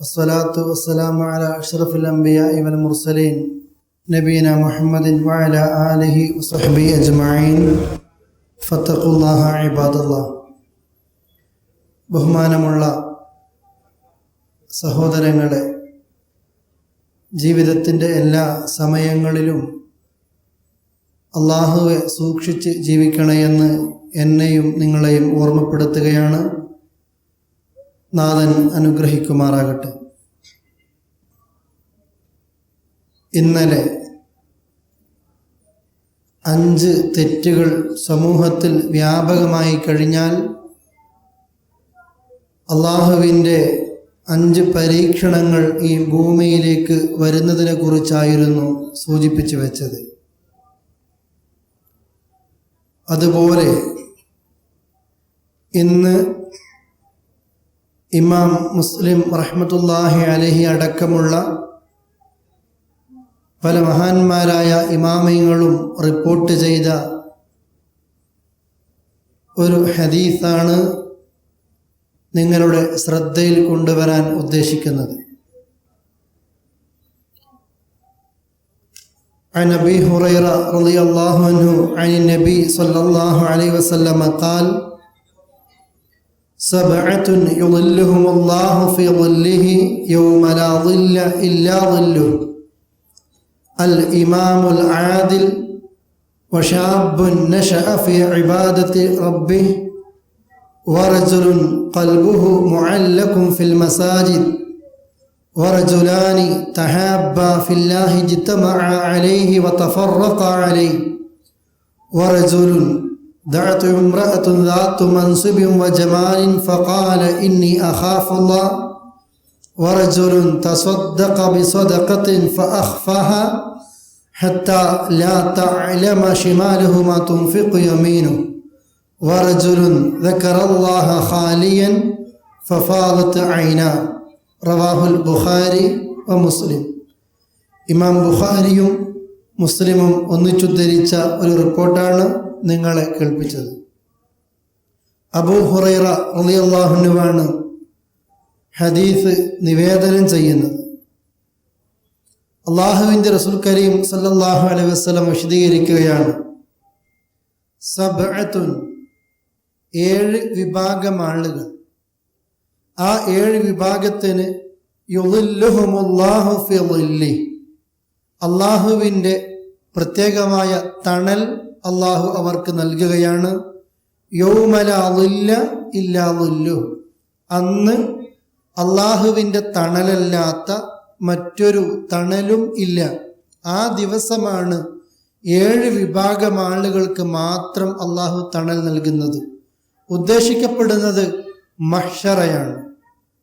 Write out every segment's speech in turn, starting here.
വസ്സലാത്തു വസ്സലാമു അല അഷ്റഫുൽ അംബിയ ഇവൽ മുർസലീൻ നബീന മുഹമ്മദിൻ വഅല ആലിഹി വസഹബി അജ്മഈൻ ഫത്തഖുല്ലാഹ ഇബാദല്ലാ ബഹുമാനമുള്ള സഹോദരങ്ങളെ ജീവിതത്തിന്റെ എല്ലാ സമയങ്ങളിലും അള്ളാഹുവെ സൂക്ഷിച്ച് ജീവിക്കണമെന്ന് എന്നെയും നിങ്ങളെയും ഓർമ്മപ്പെടുത്തുകയാണ്. നാഥൻ അനുഗ്രഹിക്കുമാറാകട്ടെ. ഇന്നലെ അഞ്ച് തെറ്റുകൾ സമൂഹത്തിൽ വ്യാപകമായി കഴിഞ്ഞാൽ അള്ളാഹുവിന്റെ അഞ്ച് പരീക്ഷണങ്ങൾ ഈ ഭൂമിയിലേക്ക് വരുന്നതിനെ കുറിച്ചായിരുന്നു സൂചിപ്പിച്ചു വെച്ചത്. അതുപോലെ ഇന്ന് ഇമാം മുസ്ലിം റഹ്മത്തുല്ലാഹി അലഹി അടക്കമുള്ള പല മഹാന്മാരായ ഇമാമയങ്ങളും റിപ്പോർട്ട് ചെയ്ത ഒരു ഹദീസാണ് നിങ്ങളുടെ ശ്രദ്ധയിൽ കൊണ്ടുവരാൻ ഉദ്ദേശിക്കുന്നത് عن ابي هريره رضي الله عنه عن النبي صلى الله عليه وسلم قال سبعة يظلهم الله في ظله يوم لا ظل إلا ظله. الإمام العادل وشاب نشأ في عبادة ربه ورجل قلبه معلق في المساجد. ورجلان تحابا في الله اجتمعا عليه وتفرقا عليه. ورجل دعت امرأة ذات منصب وجمال فقال إني أخاف الله ورجل تصدق بصدقة فأخفاها حتى لا تعلم شماله ما تنفق يمينه ورجل ذكر الله خاليا ففاضت عيناه റവാഹുൽ ബുഖാരി വ മുസ്ലിം ഇമാം ബുഖാരിയും മുസ്ലിമും ഒന്നിച്ചുദ്ധരിച്ച ഒരു റിപ്പോർട്ടാണ് നിങ്ങളെ കേൾപ്പിച്ചത്. അബൂ ഹുറൈറ അള്ളാഹുനുവാണ് ഹദീസ് നിവേദനം ചെയ്യുന്നത്. അള്ളാഹുവിന്റെ റസൂൽ കരീം സല്ലാഹു അലൈ വസല്ലം വിശദീകരിക്കുകയാണ്. സബഅത്തുൻ ഏഴ് വിഭാഗം ആളുകൾ ആ ഏഴ് വിഭാഗത്തിന് അള്ളാഹുവിന്റെ പ്രത്യേകമായ തണൽ അള്ളാഹു അവർക്ക് നൽകുകയാണ്. യൗമലില്ല ഇല്ലാതുല്ലു അന്ന് അള്ളാഹുവിന്റെ തണലല്ലാത്ത മറ്റൊരു തണലും ഇല്ല. ആ ദിവസമാണ് ഏഴ് വിഭാഗം ആളുകൾക്ക് മാത്രം അള്ളാഹു തണൽ നൽകുന്നത്. ഉദ്ദേശിക്കപ്പെടുന്നത് മഷറയാണ്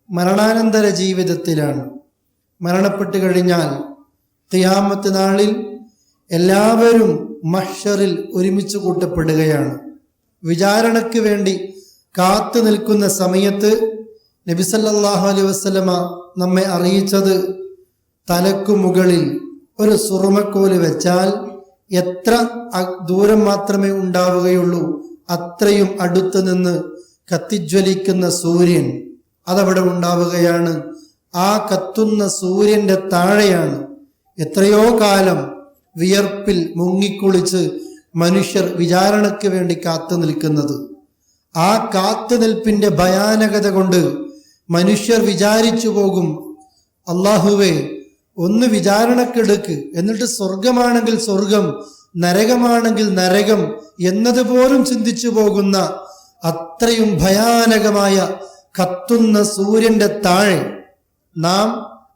മരണാനന്തര ജീവിതത്തിലാണ്. മരണപ്പെട്ടു കഴിഞ്ഞാൽ തിയാമത്ത് നാളിൽ എല്ലാവരും മഷറിൽ ഒരുമിച്ച് കൂട്ടപ്പെടുകയാണ്. വിചാരണയ്ക്ക് വേണ്ടി കാത്തു നിൽക്കുന്ന സമയത്ത് നബിസല്ലാഹു അലൈഹി വസ്ലമ നമ്മെ അറിയിച്ചത് തലക്കു മുകളിൽ ഒരു സുറുമക്കോൽ വെച്ചാൽ എത്ര ദൂരം മാത്രമേ ഉണ്ടാവുകയുള്ളൂ അത്രയും അടുത്ത് നിന്ന് കത്തിജ്വലിക്കുന്ന സൂര്യൻ അതവിടെ ഉണ്ടാവുകയാണ്. ആ കത്തുന്ന സൂര്യന്റെ താഴെയാണ്. എത്രയോ കാലം വിയർപ്പിൽ മുങ്ങിക്കുളിച്ച് മനുഷ്യർ വിചാരണയ്ക്ക് വേണ്ടി കാത്തു നിൽക്കുന്നത്. ആ കാത്തുനിൽപ്പിന്റെ ഭയാനകത കൊണ്ട് മനുഷ്യർ വിചാരിച്ചു പോകും അള്ളാഹുവേ ഒന്ന് വിചാരണക്കെടുക്ക്. എന്നിട്ട് സ്വർഗമാണെങ്കിൽ സ്വർഗം നരകമാണെങ്കിൽ നരകം എന്നതുപോലും ചിന്തിച്ചു പോകുന്ന അത്രയും ഭയാനകമായ കത്തുന്ന സൂര്യന്റെ താഴെ നാം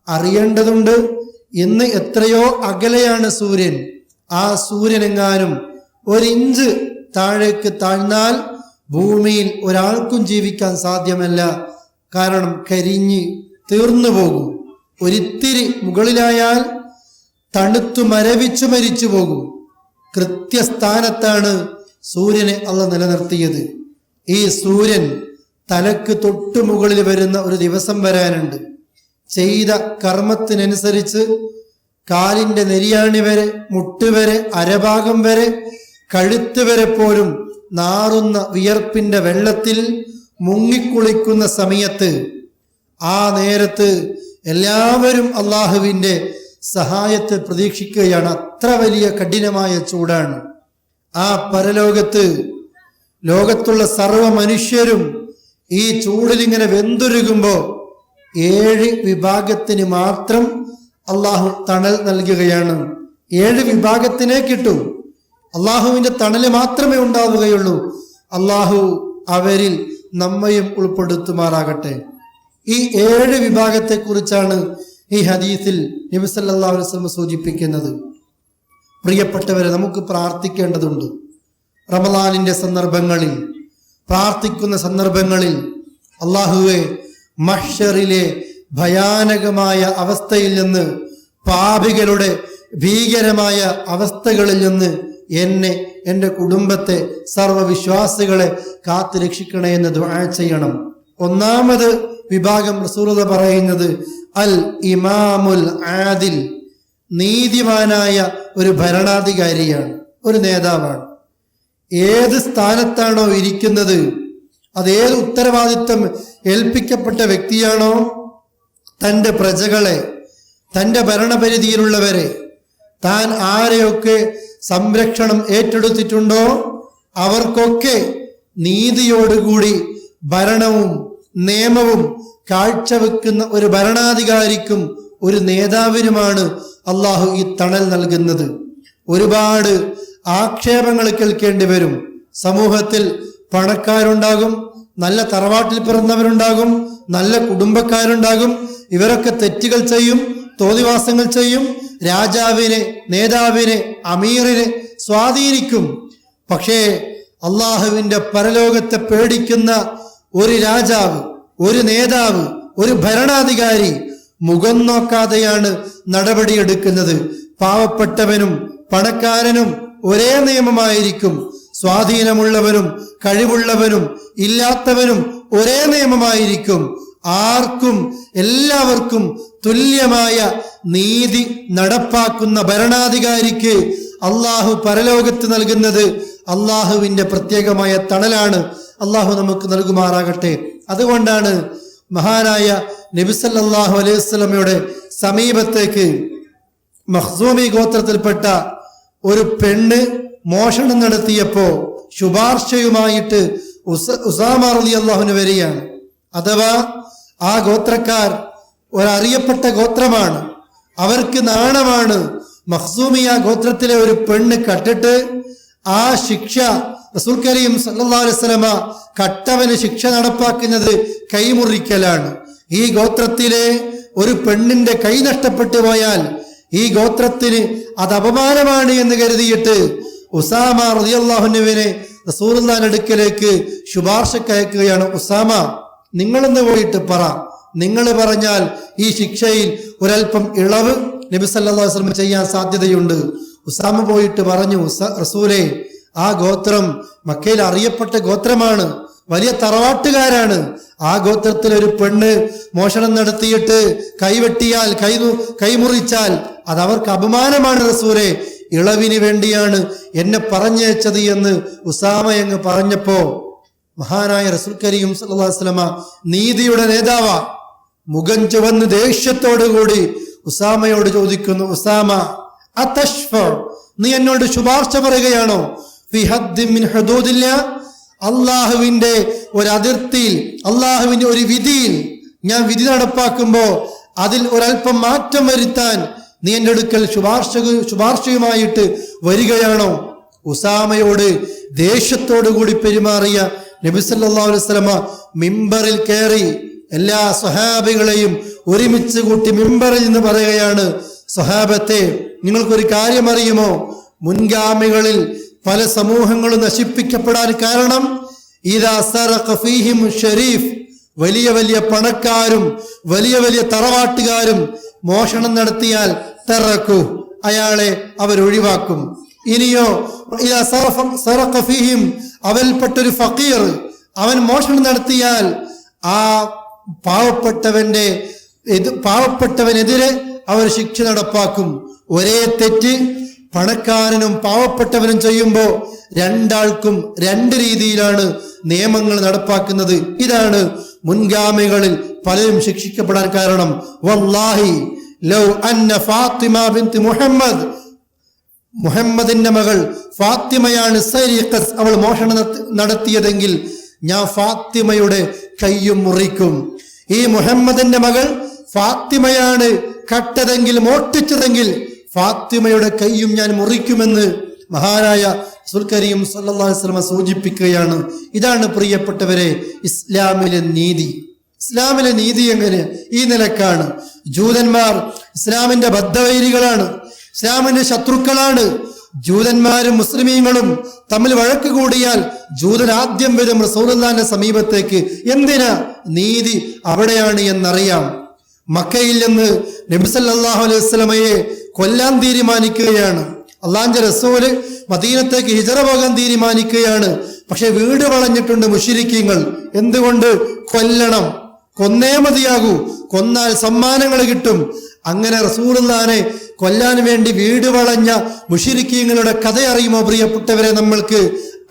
അറിയേണ്ടതുണ്ട് ഇന്ന് എത്രയോ അകലെയാണ് സൂര്യൻ. ആ സൂര്യനെങ്ങാനും ഒരിഞ്ച് താഴേക്ക് താഴ്ന്നാൽ ഭൂമിയിൽ ഒരാൾക്കും ജീവിക്കാൻ സാധ്യമല്ല. കാരണം കരിഞ്ഞ് തീർന്നു പോകും. ഒരിത്തിരി മുകളിലായാൽ തണുത്തു മരവിച്ചു മരിച്ചു പോകും. കൃത്യസ്ഥാനത്താണ് സൂര്യനെ അള്ള നിലനിർത്തിയത്. ഈ സൂര്യൻ തലക്ക് തൊട്ടു മുകളിൽ വരുന്ന ഒരു ദിവസം വരാനുണ്ട്. ചെയ്ത കർമ്മത്തിനനുസരിച്ച് കാലിന്റെ നെരിയാണി വരെ മുട്ടുവരെ അരഭാഗം വരെ കഴുത്ത് വരെ പോലും നാറുന്ന വിയർപ്പിന്റെ വെള്ളത്തിൽ മുങ്ങിക്കുളിക്കുന്ന സമയത്ത് ആ നേരത്ത് എല്ലാവരും അള്ളാഹുവിന്റെ സഹായത്തെ പ്രതീക്ഷിക്കുകയാണ്. അത്ര വലിയ കഠിനമായ ചൂടാണ്. ആ പരലോകത്ത് ലോകത്തുള്ള സർവ മനുഷ്യരും ഈ ചൂടിലിങ്ങനെ വെന്തുരുകുമ്പോൾ ഏഴ് വിഭാഗത്തിന് മാത്രം അള്ളാഹു തണൽ നൽകുകയാണ്. ഏഴ് വിഭാഗത്തിനെ കിട്ടും. അള്ളാഹുവിന്റെ തണൽ മാത്രമേ ഉണ്ടാവുകയുള്ളൂ. അള്ളാഹു അവരിൽ നമ്മയും ഉൾപ്പെടുത്തുമാറാകട്ടെ. ഈ ഏഴ് വിഭാഗത്തെക്കുറിച്ചാണ് ഈ ഹദീസിൽ നബിസല്ലാ വസ്ലം സൂചിപ്പിക്കുന്നത്. പ്രിയപ്പെട്ടവരെ നമുക്ക് പ്രാർത്ഥിക്കേണ്ടതുണ്ട്. റമദാനിന്റെ സന്ദർഭങ്ങളിൽ പ്രാർത്ഥിക്കുന്ന സന്ദർഭങ്ങളിൽ അള്ളാഹുവെ മഷറിലെ ഭയാനകമായ അവസ്ഥയിൽ നിന്ന് പാപികളുടെ ഭീകരമായ അവസ്ഥകളിൽ നിന്ന് എന്നെ എന്റെ കുടുംബത്തെ സർവവിശ്വാസികളെ കാത്തു രക്ഷിക്കണേ എന്ന് ചെയ്യണം. ഒന്നാമത് വിഭാഗം റസൂലത പറയുന്നത് അൽ ഇമാമുൽ ആദിൽ നീതിമാനായ ഒരു ഭരണാധികാരിയാണ് ഒരു നേതാവാണ്. ഏത് സ്ഥാനത്താണോ ഇരിക്കുന്നത് അത് ഏത് ഉത്തരവാദിത്വം ഏൽപ്പിക്കപ്പെട്ട വ്യക്തിയാണോ? തന്റെ പ്രജകളെ തന്റെ ഭരണപരിധിയിലുള്ളവരെ താൻ ആരെയൊക്കെ സംരക്ഷണം ഏറ്റെടുത്തിട്ടുണ്ടോ? അവർക്കൊക്കെ നീതിയോടുകൂടി ഭരണവും നിയമവും കാഴ്ചവെക്കുന്ന ഒരു ഭരണാധികാരിക്കും ഒരു നേതാവിനുമാണ് അള്ളാഹു ഈ തണൽ നൽകുന്നത്. ഒരുപാട് ആക്ഷേപങ്ങൾ കേൾക്കേണ്ടി വരും. സമൂഹത്തിൽ പണക്കാരുണ്ടാകും നല്ല തറവാട്ടിൽ പിറന്നവരുണ്ടാകും നല്ല കുടുംബക്കാരുണ്ടാകും ഇവരൊക്കെ തെറ്റുകൾ ചെയ്യും തോതിവാസങ്ങൾ ചെയ്യും രാജാവിനെ നേതാവിനെ അമീറിനെ സ്വാധീനിക്കും. പക്ഷേ അള്ളാഹുവിന്റെ പരലോകത്തെ പേടിക്കുന്ന ഒരു രാജാവ് ഒരു നേതാവ് ഒരു ഭരണാധികാരി മുഖം നോക്കാതെയാണ് നടപടിയെടുക്കുന്നത്. പാവപ്പെട്ടവനും പണക്കാരനും ഒരേ നിയമമായിരിക്കും. സ്വാധീനമുള്ളവനും കഴിവുള്ളവനും ഇല്ലാത്തവനും ഒരേ നിയമമായിരിക്കും. ആർക്കും എല്ലാവർക്കും തുല്യമായ നീതി നടപ്പാക്കുന്ന ഭരണാധികാരിക്ക് അള്ളാഹു പരലോകത്ത് നൽകുന്നത് അള്ളാഹുവിന്റെ പ്രത്യേകമായ തണലാണ്. അള്ളാഹു നമുക്ക് നൽകുമാറാകട്ടെ. അതുകൊണ്ടാണ് മഹാനായ നബിസല്ലാഹു അലൈഹി സ്വലമയുടെ സമീപത്തേക്ക് മഹ്സൂമി ഗോത്രത്തിൽപ്പെട്ട ഒരു പെണ്ണ് മോഷണം നടത്തിയപ്പോ ശുപാർശയുമായിട്ട് ഉസ ഉസാമ അലി അള്ളാഹുന് വരികയാണ്. അഥവാ ആ ഗോത്രക്കാർ ഒരറിയപ്പെട്ട ഗോത്രമാണ്. അവർക്ക് നാണമാണ് മഹ്സൂമിയ ഗോത്രത്തിലെ ഒരു പെണ്ണ് കട്ടിട്ട് ആ ശിക്ഷ റസൂൽ കരീം വസല്ലമ കട്ടവന് ശിക്ഷ നടപ്പാക്കുന്നത് കൈമുറിക്കലാണ്. ഈ ഗോത്രത്തിലെ ഒരു പെണ്ണിന്റെ കൈ നഷ്ടപ്പെട്ടു പോയാൽ ഈ ഗോത്രത്തിന് അത് അപമാനമാണ് എന്ന് കരുതിയിട്ട് ഉസാമ റിയാഹുനുവിനെ റസൂലുള്ളാഹിന്റെ അടുക്കലേക്ക് ശുപാർശക്ക് ഉസാമ നിങ്ങളൊന്ന് പോയിട്ട് പറ. നിങ്ങൾ പറഞ്ഞാൽ ഈ ശിക്ഷയിൽ ഒരൽപ്പം ഇളവ് നബി വസല്ലം ചെയ്യാൻ സാധ്യതയുണ്ട്. ഉസാമ പോയിട്ട് പറഞ്ഞു റസൂലേ ആ ഗോത്രം മക്കയിൽ അറിയപ്പെട്ട ഗോത്രമാണ്. വലിയ തറവാട്ടുകാരാണ്. ആ ഗോത്രത്തിൽ ഒരു പെണ്ണ് മോഷണം നടത്തിയിട്ട് കൈവെട്ടിയാൽ കൈ കൈമുറിച്ചാൽ അത് അവർക്ക് അപമാനമാണ് റസൂലെ. ഇളവിന് വേണ്ടിയാണ് എന്നെ പറഞ്ഞയച്ചത് എന്ന് ഉസാമ അങ്ങ് പറഞ്ഞപ്പോ മഹാനായ റസുൽ കരീം വസല്ലമ നീതിയുടെ നേതാവ. മുഖം ചുവന്ന് ദേഷ്യത്തോടുകൂടി ഉസാമയോട് ചോദിക്കുന്നു ഉസാമ അതഷ്ഫ നീ എന്നോട് ശുപാർശ പറയുകയാണോ? അള്ളാഹുവിന്റെ ഒരു അതിർത്തിയിൽ അള്ളാഹുവിന്റെ ഒരു വിധിയിൽ ഞാൻ വിധി നടപ്പാക്കുമ്പോ അതിൽ ഒരല്പം മാറ്റം വരുത്താൻ നീ എന്റെ അടുക്കൽ ശുപാർശ ശുപാർശയുമായിട്ട് വരികയാണോ? ഉസാമയോട് ദേഷ്യത്തോട് കൂടി പെരുമാറിയ നബി സല്ലല്ലാഹു അലൈഹി വസല്ലമ മിമ്പറിൽ കയറി എല്ലാ സ്വഹാബികളെയും ഒരുമിച്ച് കൂട്ടി മിമ്പറിൽ നിന്ന് പറയുകയാണ് സ്വഹാബത്തെ നിങ്ങൾക്കൊരു കാര്യം അറിയുമോ മുൻഗാമികളിൽ പല സമൂഹങ്ങളും നശിപ്പിക്കപ്പെടാൻ കാരണം ഷരീഫ്. വലിയ വലിയ പണക്കാരും വലിയ വലിയ തറവാട്ടുകാരും മോഷണം നടത്തിയാൽ തെറക്കു. അയാളെ അവരൊഴിവാക്കും ഇനിയോ അവൽപ്പെട്ടൊരു ഫക്കീർ. അവൻ മോഷണം നടത്തിയാൽ ആ പാവപ്പെട്ടവന്റെ പാവപ്പെട്ടവനെതിരെ അവർ ശിക്ഷ നടപ്പാക്കും. ഒരേ തെറ്റ് പണക്കാരനും പാവപ്പെട്ടവനും ചെയ്യുമ്പോൾ രണ്ടാൾക്കും രണ്ട് രീതിയിലാണ് നിയമങ്ങൾ നടപ്പാക്കുന്നത്. ഇതാണ് മുൻഗാമികളിൽ പലരും ശിക്ഷിക്കപ്പെടാൻ കാരണം. വല്ലാഹി ലൗ അന്ന ഫാത്തിമ ബിൻത് മുഹമ്മദ്. മുഹമ്മദിന്റെ മകൾ ഫാത്തിമയാണ് സരീഖസ് അവൾ മോഷണം നടത്തി- നടത്തിയതെങ്കിൽ ഞാൻ ഫാത്തിമയുടെ കയ്യും മുറിക്കും. ഈ മുഹമ്മദിന്റെ മകൾ ഫാത്തിമയാണ് കട്ടതെങ്കിൽ മോട്ടിച്ചതെങ്കിൽ ഫാത്തിമയുടെ കയ്യും ഞാൻ മുറിക്കുമെന്ന് മഹാനായ സുൽക്കരിയും സല്ലാ വസല്ലമ സൂചിപ്പിക്കുകയാണ്. ഇതാണ് പ്രിയപ്പെട്ടവരെ ഇസ്ലാമിലെ നീതി. ഇസ്ലാമിലെ നീതി എങ്ങനെ? ഈ നിലക്കാണ്. ജൂതന്മാർ ഇസ്ലാമിന്റെ ബദ്ധവൈരികളാണ്. ഇസ്ലാമിന്റെ ശത്രുക്കളാണ്. ജൂതന്മാരും മുസ്ലിമീങ്ങളും തമ്മിൽ വഴക്ക് കൂടിയാൽ ജൂതൻ ആദ്യം വരും റസൂലുള്ളാന്റെ സമീപത്തേക്ക്. എന്തിനാ? നീതി അവിടെയാണ് എന്നറിയാം. മക്കയിൽ നിന്ന് നബിസല്ലാഹു അലൈഹി സ്വലമയെ കൊല്ലാൻ തീരുമാനിക്കുകയാണ്. അള്ളാന്റെ റസൂൽ മദീനത്തേക്ക് ഹിജറ പോകാൻ തീരുമാനിക്കുകയാണ്. പക്ഷെ വീട് വളഞ്ഞിട്ടുണ്ട് മുഷിരിക്കീങ്ങൾ. എന്തുകൊണ്ട്? കൊല്ലണം. കൊന്നേ മതിയാകൂ. കൊന്നാൽ സമ്മാനങ്ങൾ കിട്ടും. അങ്ങനെ റസൂറുല്ലാനെ കൊല്ലാൻ വേണ്ടി വീട് വളഞ്ഞ മുഷിരിക്കീങ്ങളുടെ കഥ അറിയുമോ പ്രിയപ്പെട്ടവരെ നമ്മൾക്ക്?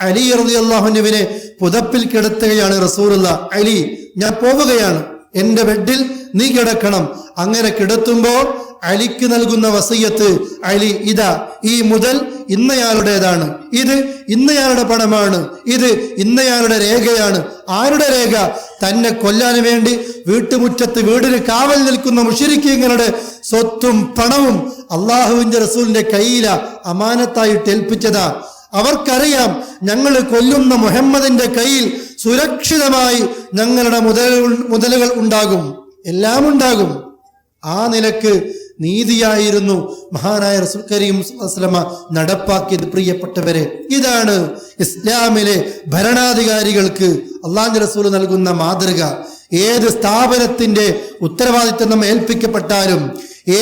അലി അറുതി അള്ളാഹുനുവിനെ പുതപ്പിൽ കിടത്തുകയാണ് റസൂറുല്ല അലി ഞാൻ പോവുകയാണ്. എന്റെ ബെഡിൽ നീ കിടക്കണം. അങ്ങനെ കിടത്തുമ്പോൾ അലിക്ക് നൽകുന്ന വസയ്യത്ത് അലി ഇതാ ഈ മുതൽ ഇന്നയാളുടേതാണ്. ഇത് ഇന്നയാളുടെ പണമാണ്? ഇത് ഇന്നയാളുടെ രേഖയാണ്? ആരുടെ രേഖ? തന്നെ കൊല്ലാൻ വേണ്ടി വീട്ടുമുറ്റത്ത് വീടിന് കാവൽ നിൽക്കുന്ന മുഷിരിക്കങ്ങളുടെ സ്വത്തും പണവും അള്ളാഹുവിന്റെ റസൂലിന്റെ കയ്യില അമാനത്തായിട്ട് ഏൽപ്പിച്ചതാ. അവർക്കറിയാം ഞങ്ങൾ കൊല്ലുന്ന മുഹമ്മദിന്റെ കയ്യിൽ സുരക്ഷിതമായി ഞങ്ങളുടെ മുതലുകൾ മുതലുകൾ ഉണ്ടാകും. എല്ലാം ഉണ്ടാകും ആ നിലയ്ക്ക് നീതിയായിരുന്നു. മഹാനായ റസൂൽ കരീം അസ്ലമ നടപ്പാക്കിയത് പ്രിയപ്പെട്ടവരെ ഇതാണ് ഇസ്ലാമിലെ ഭരണാധികാരികൾക്ക് അള്ളാഹു റസൂൽ നൽകുന്ന മാതൃക. ഏത് സ്ഥാപനത്തിന്റെ ഉത്തരവാദിത്വം ഏൽപ്പിക്കപ്പെട്ടാലും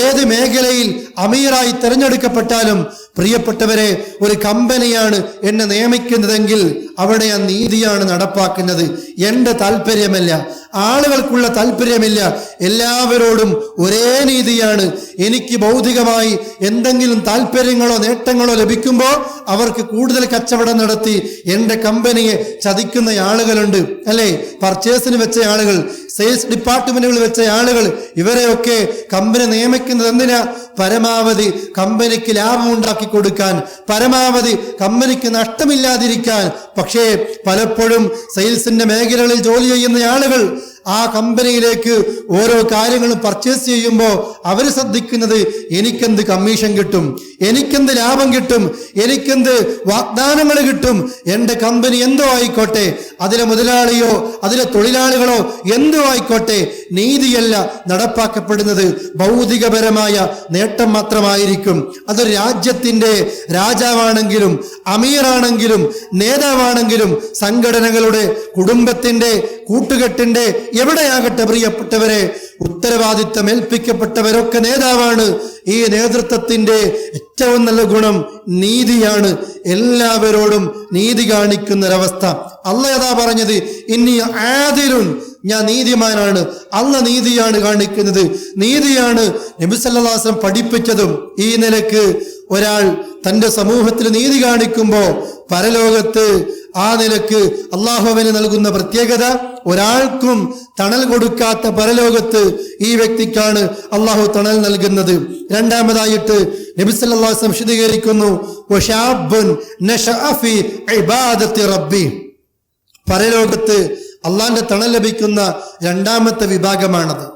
ഏത് മേഖലയിൽ അമീറായി തിരഞ്ഞെടുക്കപ്പെട്ടാലും പ്രിയപ്പെട്ടവരെ ഒരു കമ്പനിയാണ് എന്നെ നിയമിക്കുന്നതെങ്കിൽ അവിടെ ആ നീതിയാണ് നടപ്പാക്കുന്നത്. എന്റെ താല്പര്യമല്ല ആളുകൾക്കുള്ള താല്പര്യമില്ല എല്ലാവരോടും ഒരേ നീതിയാണ്. എനിക്ക് ഭൗതികമായി എന്തെങ്കിലും താല്പര്യങ്ങളോ നേട്ടങ്ങളോ ലഭിക്കുമ്പോൾ അവർക്ക് കൂടുതൽ കച്ചവടം നടത്തി എന്റെ കമ്പനിയെ ചതിക്കുന്ന ആളുകളുണ്ട്. അല്ലേ? പർച്ചേസിന് വെച്ച ആളുകൾ സെയിൽസ് ഡിപ്പാർട്ട്മെന്റുകൾ വെച്ച ആളുകൾ ഇവരെയൊക്കെ കമ്പനി നിയമിക്കുന്നത് എന്തിനാ പരമാവധി കമ്പനിക്ക് ലാഭം ഉണ്ടാക്കി കൊടുക്കാൻ പരമാവധി കമ്പനിക്ക് നഷ്ടമില്ലാതിരിക്കാൻ. പക്ഷേ പലപ്പോഴും സെയിൽസിന്റെ മേഖലകളിൽ ജോലി ചെയ്യുന്ന ആളുകൾ ആ കമ്പനിയിലേക്ക് ഓരോ കാര്യങ്ങളും പർച്ചേസ് ചെയ്യുമ്പോൾ അവർ ശ്രദ്ധിക്കുന്നത് എനിക്കെന്ത് കമ്മീഷൻ കിട്ടും? എനിക്കെന്ത് ലാഭം കിട്ടും? എനിക്കെന്ത് വാഗ്ദാനങ്ങൾ കിട്ടും? എന്റെ കമ്പനി എന്തോ ആയിക്കോട്ടെ? അതിലെ മുതലാളിയോ അതിലെ തൊഴിലാളികളോ എന്തോ ആയിക്കോട്ടെ? നീതിയല്ല നടപ്പാക്കപ്പെടുന്നത്. ഭൗതികപരമായ നേട്ടം മാത്രമായിരിക്കും. അത് രാജ്യത്തിന്റെ രാജാവാണെങ്കിലും അമീറാണെങ്കിലും നേതാവാണെങ്കിലും സംഘടനകളുടെ കുടുംബത്തിന്റെ കൂട്ടുകെട്ടിന്റെ എവിടെയാകട്ടെ പ്രിയപ്പെട്ടവരെ ഉത്തരവാദിത്തം ഏൽപ്പിക്കപ്പെട്ടവരൊക്കെ നേതാവാണ്. ഈ നേതൃത്വത്തിന്റെ ഏറ്റവും നല്ല ഗുണം നീതിയാണ്. എല്ലാവരോടും നീതി കാണിക്കുന്ന ഒരവസ്ഥ അല്ല ഏതാ പറഞ്ഞത് ഇനി ആദിലുൻ ഞാൻ നീതിമാനാണ്. അല്ല നീതിയാണ് കാണിക്കുന്നത്. നീതിയാണ് നബിസല്ലാസം പഠിപ്പിച്ചതും. ഈ നിലയ്ക്ക് ഒരാൾ തന്റെ സമൂഹത്തിൽ നീതി കാണിക്കുമ്പോൾ പരലോകത്ത് ആ നിലയ്ക്ക് അള്ളാഹുവിന് നൽകുന്ന പ്രത്യേകത ഒരാൾക്കും തണൽ കൊടുക്കാത്ത പരലോകത്ത് ഈ വ്യക്തിക്കാണ് അള്ളാഹു തണൽ നൽകുന്നത്. രണ്ടാമതായിട്ട് നബിസല്ലാ വിശദീകരിക്കുന്നു "വശാബുൻ നശഅ ഫീ ഇബാദത്തി റബ്ബി." പരലോകത്ത് അള്ളാന്റെ തണൽ ലഭിക്കുന്ന രണ്ടാമത്തെ വിഭാഗമാണത്.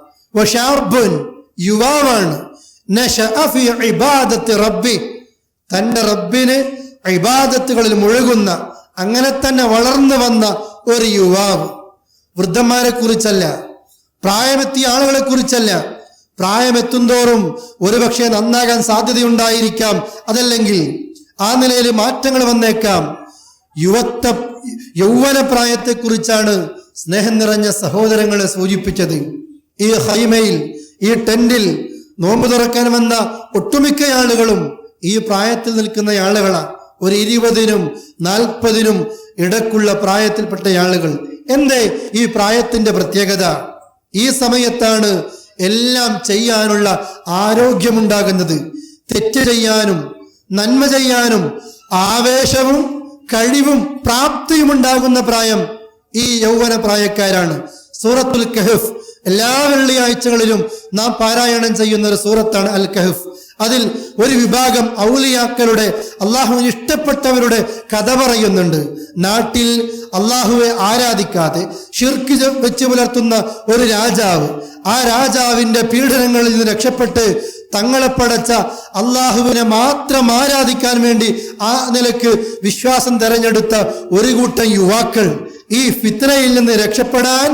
യുവാവാണ് തന്റെ റബ്ബിന് ഇബാദത്തുകളിൽ മുഴുകുന്ന അങ്ങനെ തന്നെ വളർന്നു വന്ന ഒരു യുവാവ്. വൃദ്ധന്മാരെ കുറിച്ചല്ല പ്രായമെത്തിയ ആളുകളെ കുറിച്ചല്ല പ്രായമെത്തുന്തോറും ഒരുപക്ഷെ നന്നാകാൻ സാധ്യതയുണ്ടായിരിക്കാം. അതല്ലെങ്കിൽ ആ നിലയിൽ മാറ്റങ്ങൾ വന്നേക്കാം. യുവത്വ യൗവന പ്രായത്തെക്കുറിച്ചാണ് സ്നേഹം നിറഞ്ഞ സഹോദരങ്ങളെ സൂചിപ്പിച്ചത്. ഈ ഹൈമയിൽ ഈ ടെന്റിൽ നോമ്പ് തുറക്കാൻ വന്ന ഒട്ടുമിക്ക ആളുകളും ഈ പ്രായത്തിൽ നിൽക്കുന്ന ആളുകളാ. ഒരു ഇരുപതിനും നാൽപ്പതിനും ഇടക്കുള്ള പ്രായത്തിൽപ്പെട്ട ആളുകൾ. എന്തേ ഈ പ്രായത്തിന്റെ പ്രത്യേകത? ഈ സമയത്താണ് എല്ലാം ചെയ്യാനുള്ള ആരോഗ്യമുണ്ടാകുന്നത്. തെറ്റ് ചെയ്യാനും നന്മ ചെയ്യാനും ആവേശവും കഴിവും പ്രാപ്തിയും ഉണ്ടാകുന്ന പ്രായം ഈ യൗവന പ്രായക്കാരാണ്. സൂറത്തുൽ കഹഫ് എല്ലാ വെള്ളിയാഴ്ചകളിലും നാം പാരായണം ചെയ്യുന്ന ഒരു സൂറത്താണ് അൽ കഹഫ്. അതിൽ ഒരു വിഭാഗം ഔലിയാക്കളുടെ അള്ളാഹുവിന് ഇഷ്ടപ്പെട്ടവരുടെ കഥ പറയുന്നുണ്ട്. നാട്ടിൽ അള്ളാഹുവെ ആരാധിക്കാതെ ഷിർക്ക് വെച്ച് പുലർത്തുന്ന ഒരു രാജാവ് ആ രാജാവിന്റെ പീഡനങ്ങളിൽ നിന്ന് രക്ഷപ്പെട്ട് തങ്ങളെ പടച്ച അള്ളാഹുവിനെ മാത്രം ആരാധിക്കാൻ വേണ്ടി ആ നിലയ്ക്ക് വിശ്വാസം തെരഞ്ഞെടുത്ത ഒരു കൂട്ടം യുവാക്കൾ ഈ ഫിത്രയിൽ നിന്ന് രക്ഷപ്പെടാൻ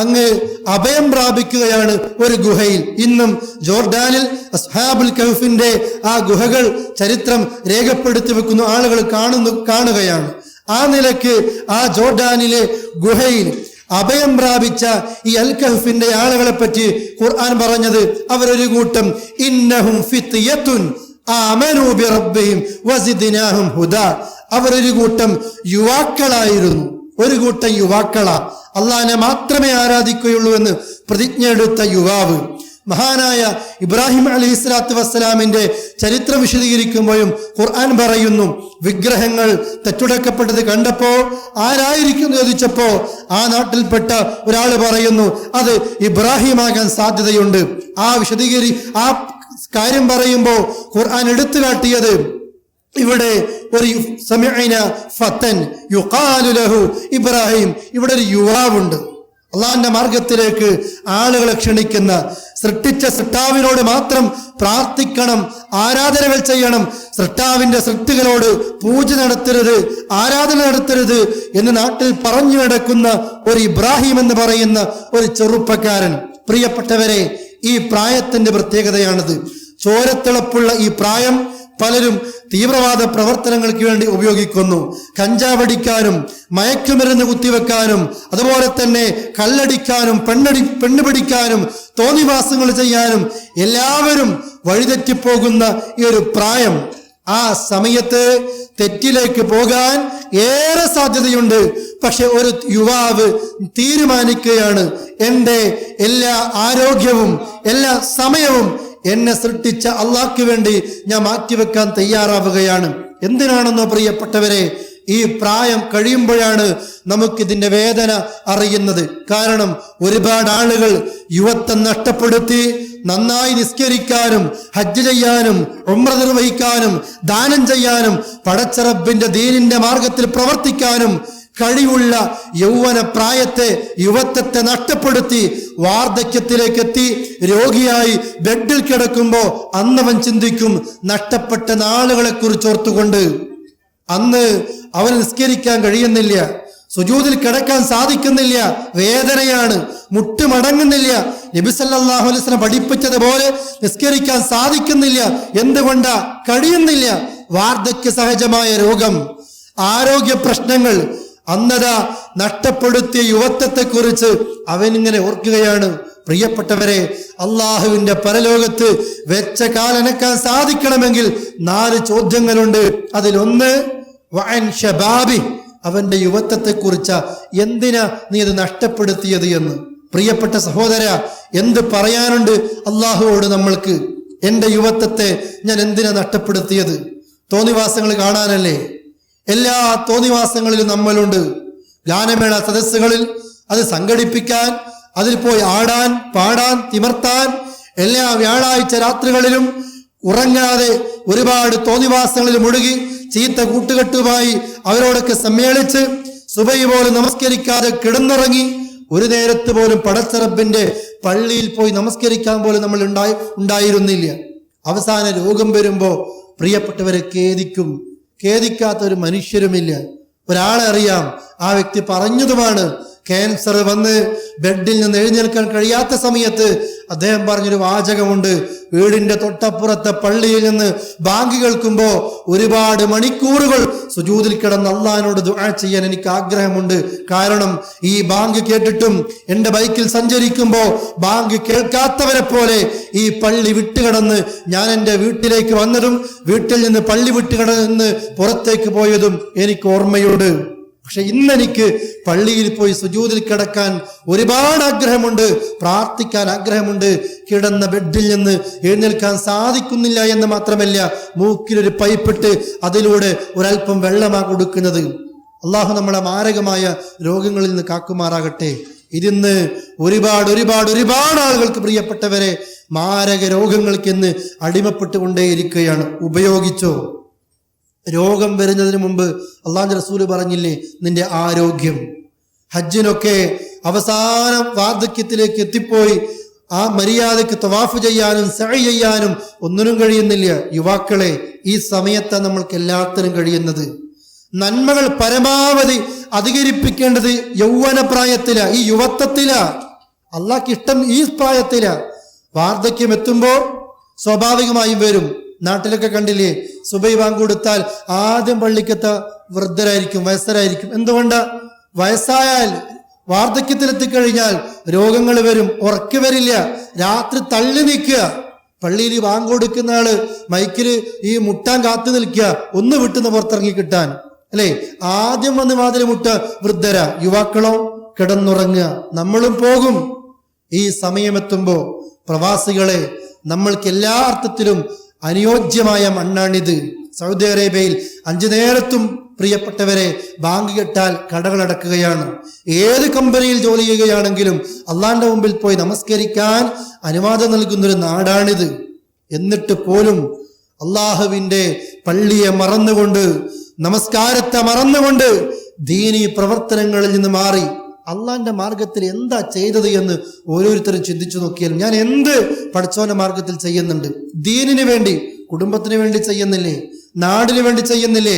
അങ്ങ് അഭയം പ്രാപിക്കുകയാണ് ഒരു ഗുഹയിൽ. ഇന്നും ജോർഡാനിൽ അസ്ഹാബുൽ കഹഫിന്റെ ആ ഗുഹകൾ ചരിത്രം രേഖപ്പെടുത്തി വെക്കുന്ന ആളുകൾ കാണുന്നു കാണുകയാണ്. ആ നിലയ്ക്ക് ആ ജോർഡാനിലെ ഗുഹയിൽ അഭയം പ്രാപിച്ച ഈ അൽ കഹഫിന്റെ ആളുകളെ പറ്റി ഖുർആൻ പറഞ്ഞത് അവരൊരു കൂട്ടം ഇന്നഹും ഹുദാ. അവരൊരു കൂട്ടം യുവാക്കളായിരുന്നു. ഒരു കൂട്ടം യുവാക്കള. അള്ളാഹിനെ മാത്രമേ ആരാധിക്കുകയുള്ളൂ എന്ന് പ്രതിജ്ഞ എടുത്ത യുവാവ്. മഹാനായ ഇബ്രാഹിം അലി ഇസ്ലാത്തു വസ്സലാമിന്റെ ചരിത്രം വിശദീകരിക്കുമ്പോഴും ഖുർആൻ പറയുന്നു വിഗ്രഹങ്ങൾ തെറ്റുടക്കപ്പെട്ടത് കണ്ടപ്പോൾ ആരായിരിക്കും ചോദിച്ചപ്പോൾ ചോദിച്ചപ്പോ ആ നാട്ടിൽപ്പെട്ട ഒരാൾ പറയുന്നു അത് ഇബ്രാഹിമാകാൻ സാധ്യതയുണ്ട്. ആ വിശദീകരി ആ കാര്യം പറയുമ്പോൾ ഖുർആൻ എടുത്തു കാട്ടിയത് ഇവിടെ ഒരു സമിഅന ഫത്തൻ യുഖാലു ലഹു ഇബ്രാഹിം. ഇവിടെ ഒരു യുവാവുണ്ട്. അള്ളാഹിന്റെ മാർഗത്തിലേക്ക് ആളുകളെ ക്ഷണിക്കുന്ന സൃഷ്ടിച്ച സൃഷ്ടാവിനോട് മാത്രം പ്രാർത്ഥിക്കണം ആരാധനകൾ ചെയ്യണം സൃഷ്ടാവിന്റെ സൃഷ്ടികളോട് പൂജ നടത്തരുത് ആരാധന നടത്തരുത് എന്ന് നാട്ടിൽ പറഞ്ഞു നടക്കുന്ന ഒരു ഇബ്രാഹിം എന്ന് പറയുന്ന ഒരു ചെറുപ്പക്കാരൻ. പ്രിയപ്പെട്ടവരെ ഈ പ്രായത്തിന്റെ പ്രത്യേകതയാണിത്. ചോരത്തിളപ്പുള്ള ഈ പ്രായം പലരും തീവ്രവാദ പ്രവർത്തനങ്ങൾക്ക് വേണ്ടി ഉപയോഗിക്കുന്നു. കഞ്ചാവടിക്കാനും മയക്കുമരുന്ന് കുത്തിവെക്കാനും അതുപോലെ തന്നെ കല്ലടിക്കാനും പെണ്ണടി പെണ്ണ് പിടിക്കാനും തോന്നിവാസങ്ങൾ ചെയ്യാനും എല്ലാവരും വഴിതെറ്റിപ്പോകുന്ന ഈ ഒരു പ്രായം. ആ സമയത്ത് തെറ്റിലേക്ക് പോകാൻ ഏറെ സാധ്യതയുണ്ട്. പക്ഷെ ഒരു യുവാവ് തീരുമാനിക്കുകയാണ്. എന്റെ എല്ലാ ആരോഗ്യവും എല്ലാ സമയവും എന്നെ സൃഷ്ടിച്ച അള്ളാഹ്ക്ക് വേണ്ടി ഞാൻ മാറ്റിവെക്കാൻ തയ്യാറാവുകയാണ്. എന്തിനാണെന്നോ പ്രിയപ്പെട്ടവരെ ഈ പ്രായം കഴിയുമ്പോഴാണ് നമുക്കിതിന്റെ വേദന അറിയുന്നത്. കാരണം ഒരുപാട് ആളുകൾ യുവത്വം നഷ്ടപ്പെടുത്തി നന്നായി നിസ്കരിക്കാനും ഹജ്ജ് ചെയ്യാനും ഉമ്ര നിർവഹിക്കാനും ദാനം ചെയ്യാനും പടച്ചറബിന്റെ ദീനിന്റെ മാർഗത്തിൽ പ്രവർത്തിക്കാനും കഴിവുള്ള യൗവന പ്രായത്തെ യുവത്വത്തെ നഷ്ടപ്പെടുത്തി വാർദ്ധക്യത്തിലേക്ക് എത്തി രോഗിയായി ബെഡിൽ കിടക്കുമ്പോൾ അന്നവൻ ചിന്തിക്കും നഷ്ടപ്പെട്ട നാളുകളെ കുറിച്ച് ഓർത്തുകൊണ്ട്. അന്ന് അവൻ നിസ്കരിക്കാൻ കഴിയുന്നില്ല സുജൂതിൽ കിടക്കാൻ സാധിക്കുന്നില്ല വേദനയാണ് മുട്ടുമടങ്ങുന്നില്ല. നബിസല്ലാഹു അലൈസ്ലം പഠിപ്പിച്ചതുപോലെ നിസ്കരിക്കാൻ സാധിക്കുന്നില്ല എന്തുകൊണ്ടാ? കഴിയുന്നില്ല. വാർദ്ധക്യ സഹജമായ രോഗം ആരോഗ്യ പ്രശ്നങ്ങൾ അന്നത നഷ്ടപ്പെടുത്തിയ യുവത്വത്തെക്കുറിച്ച് അവനിങ്ങനെ ഓർക്കുകയാണ്. പ്രിയപ്പെട്ടവരെ അള്ളാഹുവിന്റെ പരലോകത്ത് വെച്ച കാലനക്കാൻ സാധിക്കണമെങ്കിൽ നാല് ചോദ്യങ്ങളുണ്ട്. അതിലൊന്ന് വൻ ഷബാബി അവന്റെ യുവത്വത്തെക്കുറിച്ച എന്തിനാ നീ അത് നഷ്ടപ്പെടുത്തിയത് എന്ന്. പ്രിയപ്പെട്ട സഹോദര എന്ത് പറയാനുണ്ട് അള്ളാഹുവോട് നമ്മൾക്ക്? എന്റെ യുവത്വത്തെ ഞാൻ എന്തിനാ നഷ്ടപ്പെടുത്തിയത്? തോന്നിവാസങ്ങൾ കാണാനല്ലേ? എല്ലാ തോന്നിവാസങ്ങളിലും നമ്മളുണ്ട്. ഗാനമേള സദസ്സുകളിൽ അത് സംഘടിപ്പിക്കാൻ അതിൽ പോയി ആടാൻ പാടാൻ തിമർത്താൻ എല്ലാ വ്യാഴാഴ്ച രാത്രികളിലും ഉറങ്ങാതെ ഒരുപാട് തോന്നിവാസങ്ങളിൽ മുഴുകി ചീത്ത കൂട്ടുകെട്ടുമായി അവരോടൊക്കെ സമ്മേളിച്ച് സുബൈ പോലും നമസ്കരിക്കാതെ കിടന്നിറങ്ങി ഒരു നേരത്ത് പോലും പടച്ചറബിന്റെ പള്ളിയിൽ പോയി നമസ്കരിക്കാൻ പോലും നമ്മൾ ഉണ്ടായി ഉണ്ടായിരുന്നില്ല. അവസാന രോഗം വരുമ്പോ പ്രിയപ്പെട്ടവരെ ഖേദിക്കും. ഖേദിക്കാത്ത ഒരു മനുഷ്യരുമില്ല. ഒരാളെ അറിയാം ആ വ്യക്തി പറഞ്ഞതുമാണ് ക്യാൻസർ വന്ന് ബെഡിൽ നിന്ന് എഴുന്നേൽക്കാൻ കഴിയാത്ത സമയത്ത് അദ്ദേഹം പറഞ്ഞൊരു വാചകമുണ്ട്. വീടിന്റെ തൊട്ടപ്പുറത്തെ പള്ളിയിൽ നിന്ന് ബാങ്ക് കേൾക്കുമ്പോൾ ഒരുപാട് മണിക്കൂറുകൾ സുജൂതിൽ കിടന്ന് അള്ളഹാനോട് ദുആ ചെയ്യാൻ എനിക്ക് ആഗ്രഹമുണ്ട്. കാരണം ഈ ബാങ്ക് കേട്ടിട്ടും എന്റെ ബൈക്കിൽ സഞ്ചരിക്കുമ്പോൾ ബാങ്ക് കേൾക്കാത്തവരെ പോലെ ഈ പള്ളി വിട്ടുകിടന്ന് ഞാൻ എന്റെ വീട്ടിലേക്ക് വന്നതും വീട്ടിൽ നിന്ന് പള്ളി വിട്ടുകിടന്ന് പുറത്തേക്ക് പോയതും എനിക്ക് ഓർമ്മയുണ്ട്. പക്ഷെ ഇന്നെനിക്ക് പള്ളിയിൽ പോയി സുജൂതിൽ കിടക്കാൻ ഒരുപാട് ആഗ്രഹമുണ്ട്. പ്രാർത്ഥിക്കാൻ ആഗ്രഹമുണ്ട്. കിടന്ന ബെഡിൽ നിന്ന് എഴുന്നേൽക്കാൻ സാധിക്കുന്നില്ല എന്ന് മാത്രമല്ല മൂക്കിലൊരു പൈപ്പിട്ട് അതിലൂടെ ഒരല്പം വെള്ളമാ കൊടുക്കുന്നത്. അള്ളാഹു നമ്മളെ മാരകമായ രോഗങ്ങളിൽ നിന്ന് കാക്കുമാറാകട്ടെ. ഇതിന്ന് ഒരുപാട് ഒരുപാട് ഒരുപാട് ആളുകൾക്ക് പ്രിയപ്പെട്ടവരെ മാരക രോഗങ്ങൾക്ക് ഇന്ന് അടിമപ്പെട്ടുകൊണ്ടേയിരിക്കുകയാണ്. ഉപയോഗിച്ചോ? രോഗം വരുന്നതിന് മുമ്പ് അള്ളാഹു റസൂൽ പറഞ്ഞില്ലേ നിന്റെ ആരോഗ്യം. ഹജ്ജിനൊക്കെ അവസാനം വാർദ്ധക്യത്തിലേക്ക് എത്തിപ്പോയി. ആ മര്യാദയ്ക്ക് തവാഫ് ചെയ്യാനും സഴി ചെയ്യാനും ഒന്നിനും കഴിയുന്നില്ല. യുവാക്കളെ ഈ സമയത്താണ് നമ്മൾക്ക് എല്ലാത്തിനും കഴിയുന്നത്. നന്മകൾ പരമാവധി അധികരിപ്പിക്കേണ്ടത് യൗവന പ്രായത്തില ഈ യുവത്വത്തില. അള്ളാഹ്ക്ക് ഇഷ്ടം ഈ പ്രായത്തില. വാർദ്ധക്യം എത്തുമ്പോൾ സ്വാഭാവികമായും വരും. നാട്ടിലൊക്കെ കണ്ടില്ലേ? സുബൈ ബാങ്ക് കൊടുത്താൽ ആദ്യം പള്ളിക്കത്ത വൃദ്ധരായിരിക്കും വയസ്സരായിരിക്കും. എന്തുകൊണ്ട്? വയസ്സായാൽ വാർദ്ധക്യത്തിലെത്തിക്കഴിഞ്ഞാൽ രോഗങ്ങൾ വരും ഉറക്കി വരില്ല രാത്രി തള്ളി നിൽക്കുക പള്ളിയിൽ ബാങ്ക് കൊടുക്കുന്ന ആൾ മൈക്കിൽ ഈ മുട്ടാൻ കാത്തു നിൽക്കുക ഒന്ന് വിട്ടുന്ന പുറത്തിറങ്ങി കിട്ടാൻ. അല്ലേ? ആദ്യം വന്ന് മാതിരി മുട്ട വൃദ്ധര. യുവാക്കളോ കിടന്നുറങ്ങുക. നമ്മളും പോകും. ഈ സമയമെത്തുമ്പോ പ്രവാസികളെ നമ്മൾക്ക് എല്ലാ അർത്ഥത്തിലും അനുയോജ്യമായ മണ്ണാണിത്. സൗദി അറേബ്യയിൽ അഞ്ചു നേരത്തും പ്രിയപ്പെട്ടവരെ ബാങ്ക് കെട്ടാൽ കടകളടക്കുകയാണ്. ഏത് കമ്പനിയിൽ ജോലി ചെയ്യുകയാണെങ്കിലും അള്ളാന്റെ മുമ്പിൽ പോയി നമസ്കരിക്കാൻ അനുവാദം നൽകുന്നൊരു നാടാണിത്. എന്നിട്ട് പോലും അള്ളാഹുവിന്റെ പള്ളിയെ മറന്നുകൊണ്ട് നമസ്കാരത്തെ മറന്നുകൊണ്ട് ദീനീ പ്രവർത്തനങ്ങളിൽ നിന്ന് മാറി. അള്ളാന്റെ മാർഗത്തിൽ എന്താ ചെയ്തത് എന്ന് ഓരോരുത്തരും ചിന്തിച്ചു നോക്കിയാൽ ഞാൻ എന്ത് പഠിച്ചവന്റെ മാർഗത്തിൽ ചെയ്യുന്നുണ്ട്? ദീനിന് വേണ്ടി കുടുംബത്തിന് വേണ്ടി ചെയ്യുന്നില്ലേ? നാടിന് വേണ്ടി ചെയ്യുന്നില്ലേ?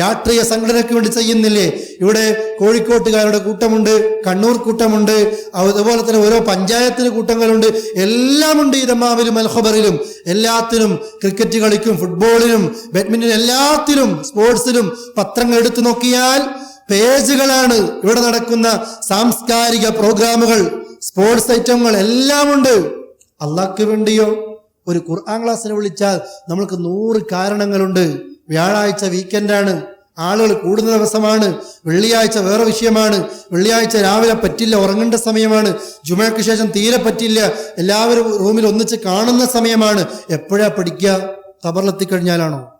രാഷ്ട്രീയ സംഘടനയ്ക്ക് വേണ്ടി ചെയ്യുന്നില്ലേ? ഇവിടെ കോഴിക്കോട്ടുകാരുടെ കൂട്ടമുണ്ട് കണ്ണൂർ കൂട്ടമുണ്ട് അതുപോലെ തന്നെ ഓരോ പഞ്ചായത്തിന് കൂട്ടങ്ങളുണ്ട്. എല്ലാമുണ്ട് ഈ ദമാവിലും അൽഹബറിലും എല്ലാത്തിനും ക്രിക്കറ്റ് കളിക്കും ഫുട്ബോളിനും ബാഡ്മിന്റൺ എല്ലാത്തിലും സ്പോർട്സിലും പത്രങ്ങൾ എടുത്തു നോക്കിയാൽ പേജുകളാണ് ഇവിടെ നടക്കുന്ന സാംസ്കാരിക പ്രോഗ്രാമുകൾ സ്പോർട്സ് ഐറ്റങ്ങൾ എല്ലാം ഉണ്ട്. അള്ളാഹ്ക്ക് വേണ്ടിയോ? ഒരു ഖുർആൻ ക്ലാസ്സിനെ വിളിച്ചാൽ നമ്മൾക്ക് നൂറ് കാരണങ്ങളുണ്ട്. വ്യാഴാഴ്ച വീക്കെൻഡാണ്. ആളുകൾ കൂടുന്ന ദിവസമാണ്. വെള്ളിയാഴ്ച വേറെ വിഷയമാണ്. വെള്ളിയാഴ്ച രാവിലെ പറ്റില്ല ഉറങ്ങേണ്ട സമയമാണ്. ജുമയ്ക്ക് ശേഷം തീരെ പറ്റില്ല. എല്ലാവരും റൂമിൽ ഒന്നിച്ച് കാണുന്ന സമയമാണ്. എപ്പോഴാ പഠിക്കുക? ഖബറിലെത്തിക്കഴിഞ്ഞാലാണോ?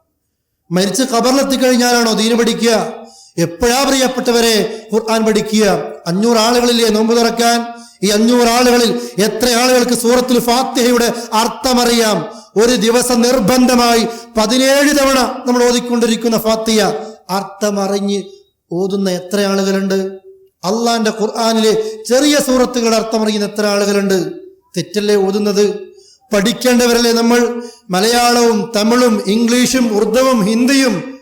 മരിച്ച് ഖബറിലെത്തിക്കഴിഞ്ഞാലാണോ? ദീന് പഠിക്കുക? എപ്പോഴാ പ്രിയപ്പെട്ടവരെ ഖുർആൻ പഠിക്കുക? അഞ്ഞൂറ് ആളുകളില്ലേ നോമ്പ് തുറക്കാൻ? ഈ അഞ്ഞൂറ് ആളുകളിൽ എത്ര ആളുകൾക്ക് സൂറത്തുൽ ഫാത്തിഹയുടെ അർത്ഥമറിയാം? ഒരു ദിവസം നിർബന്ധമായി പതിനേഴ് തവണ നമ്മൾ ഓതിക്കൊണ്ടിരിക്കുന്ന ഫാത്തിയ അർത്ഥമറിഞ്ഞ് ഓതുന്ന എത്ര ആളുകളുണ്ട്? അള്ളാന്റെ ഖുർആാനിലെ ചെറിയ സൂറത്തുകളുടെ അർത്ഥമറിയുന്ന എത്ര ആളുകളുണ്ട്? തെറ്റല്ലേ ഓതുന്നത്? പഠിക്കേണ്ടവരല്ലേ നമ്മൾ? മലയാളവും തമിഴും ഇംഗ്ലീഷും ഉറുദുവും ഹിന്ദിയും